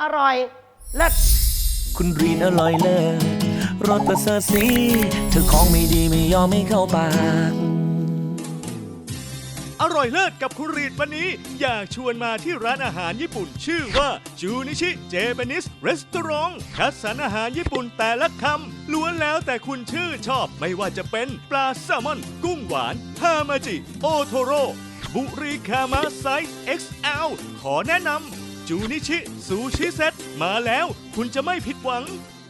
อร่อยเลิศคุณรีนอร่อยเลิศรสประเสริฐสีเธอของไม่ดีไม่ยอมไม่เข้าปาก อร่อยเลิศกับคุณรีดวันนี้ อยากชวนมาที่ร้านอาหารญี่ปุ่น ชื่อว่าจูนิชิเจแปนิสรีสตอรองคัดสรรอาหารญี่ปุ่นแต่ละคำล้วนแล้วแต่คุณชื่อชอบไม่ว่าจะเป็นปลาแซลมอน กุ้งหวานฮามาจิ โอโทโร่บุรีคามะไซส์ XL ขอแนะนำ จูนิชิซูชิเซ็ตมาแล้วคุณจะไม่ผิดหวัง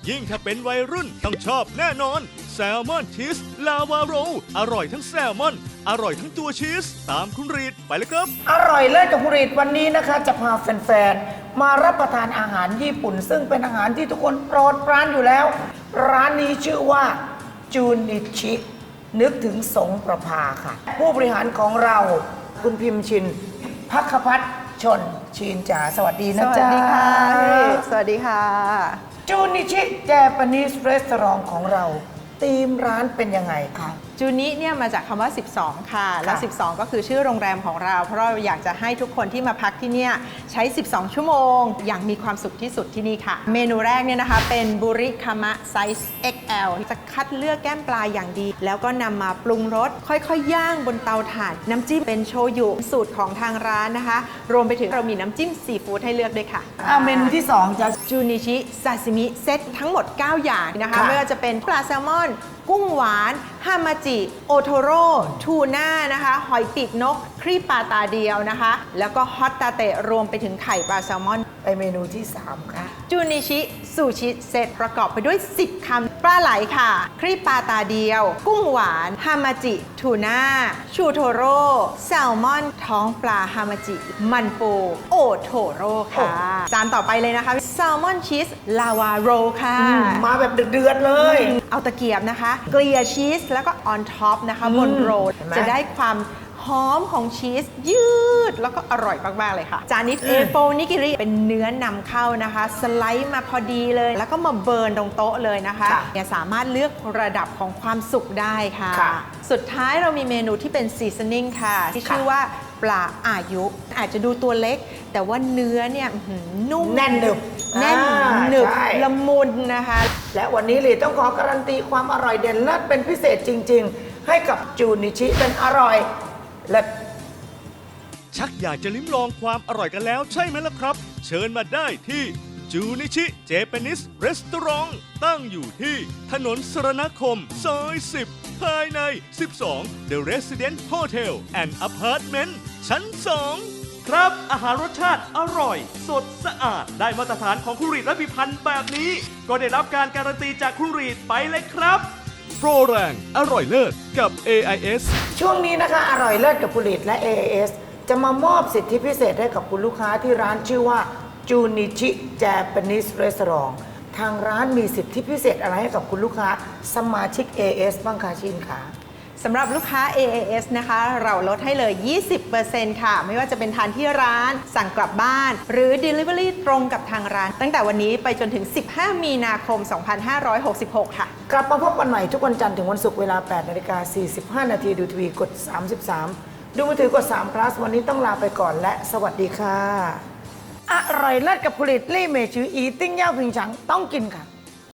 ยิ่งถ้าเป็นวัยรุ่นต้องชอบแน่นอน แซลมอนชีส ลาวาโร อร่อยทั้งแซลมอน อร่อยทั้งตัวชีส ตามคุณรีดไปเลยครับ อร่อยเลิศกับคุณรีดวันนี้นะคะ จะพาแฟนๆ มารับประทานอาหารญี่ปุ่น ซึ่งเป็นอาหารที่ทุกคนโปรดปรานอยู่แล้ว ร้านนี้ชื่อว่าจูนิชินึกถึงสงประภาค่ะ ผู้บริหารของเราคุณพิมพ์ชินพักพัฒน์ ชนชินจ๋าสวัสดีสนะวัสจ๊ะดีค่ะสวัสดีค่ะ จูนิชิเจแปนิสรีสอร์ทของเรา ธีมร้านเป็นยังไงคะ จูนิเนี่ยมาจากคำว่า 12 ค่ะ แล้ว 12 ก็คือชื่อโรงแรมของเรา เพราะเราอยากจะให้ทุกคนที่มาพักที่เนี่ยใช้ 12 ชั่วโมง อย่างมีความสุขที่สุดที่นี่ค่ะ เมนูแรกเนี่ยนะคะ เป็นบุริคามะไซส์ XL จะคัดเลือกแก้มปลาอย่างดี แล้วก็นำมาปรุงรสค่อยๆ ย่างบนเตาถ่าน น้ำจิ้มเป็นโชยุสูตรของทางร้านนะคะ รวมไปถึงเรามีน้ำจิ้มซีฟู้ดให้เลือกด้วยค่ะอ่าเมนูที่สองจะจูนิชิซาซิมิเซตทั้งหมด 9 อย่างนะคะ ค่ะ ไม่ว่าจะเป็นปลาแซลมอนกุ้งหวานฮามาจิ โอโทโร่ทูน่านะคะ หอยปีกนก ครีบปลาตาเดียวนะคะ แล้วก็ฮอตตาเตะรวมไปถึงไข่ปลาแซลมอน ไปเมนูที่สามค่ะ จูนิชิ ซูชิเซตประกอบไปด้วย 10คำ ปลาไหลค่ะ ครีบปลาตาเดียว กุ้งหวาน ฮามาจิ ทูน่า ชูโทโร่ แซลมอน ท้องปลาฮามาจิ มันปู โอโทโร่ค่ะ จานต่อไปเลยนะคะ แซลมอนชีส ลาวาโรค่ะ มาแบบเดือดๆเลย เอาตะเกียบนะคะ เกลี่ยชีสแล้วก็ออนท็อปนะคะบนโรลเห็นไหมจะได้ความ หอมของชีสยืดแล้วก็อร่อยมาก ๆ เลยค่ะ จานนี้เอโฟนิกิริเป็นเนื้อนำเข้านะคะ สไลด์มาพอดีเลย แล้วก็มาเบิร์นตรงโต๊ะเลยนะคะค่ะเนี่ยสามารถเลือกระดับของความสุกได้ค่ะ ค่ะ สุดท้ายเรามีเมนูที่เป็นซีซันนิ่งค่ะ ที่ชื่อว่าปลาอายุ อาจจะดูตัวเล็ก แต่ว่าเนื้อเนี่ยอื้อหือนุ่มแน่นหนึบแน่นอ่าหนึบใช่ ละมุนนะคะ และวันนี้ลีต้องขอการันตีความอร่อยเด่นเลิศเป็นพิเศษจริง ๆ ให้กับจูนิชิเป็นอร่อย เลิศ ชักอยากจะลิ้มลองความอร่อยกันแล้วใช่ไหมล่ะครับ เชิญมาได้ที่จูนิชิเจแปนิสรีสตอรองตั้งอยู่ที่ถนนสรณคม ซอย 10 ภายใน 12 The Resident Hotel and Apartment ชั้น 2 ครับ อาหารรสชาติอร่อย สดสะอาด ได้มาตรฐานของคุณรีดและพิพันธ์แบบนี้ ก็ได้รับการการันตีจากคุณรีดไปเลยครับ โปรแรง อร่อยเลิศกับ AIS ช่วงนี้นะคะ อร่อยเลิศกับผลิตและ AAS จะมามอบสิทธิพิเศษให้กับคุณลูกค้าที่ร้านชื่อว่าจูนิชิเจแปนิสรีสอร์ทางร้านมีสิทธิพิเศษอะไรให้กับคุณลูกค้าสมาชิก AAS บ้างคะชินคะ สำหรับลูกค้า AAS นะคะ เราลดให้เลย 20%ค่ะ ไม่ว่าจะเป็นทานที่ร้าน สั่งกลับบ้าน หรือ Delivery ตรงกับทางร้าน ตั้งแต่วันนี้ไปจนถึง 15 มีนาคม 2566 ค่ะ กลับมาพบกันใหม่ทุกวันจันทร์ถึงวันศุกร์เวลา 8นาฬิกา45 นาทีดูทีวีกด 33 ดูมือถือกด3 plus วันนี้ต้องลาไปก่อนและสวัสดีค่ะ อร่อยเลิศกับผลิตลี่เมชืออีติ้งเย่าผิงฉังต้องกินค่ะ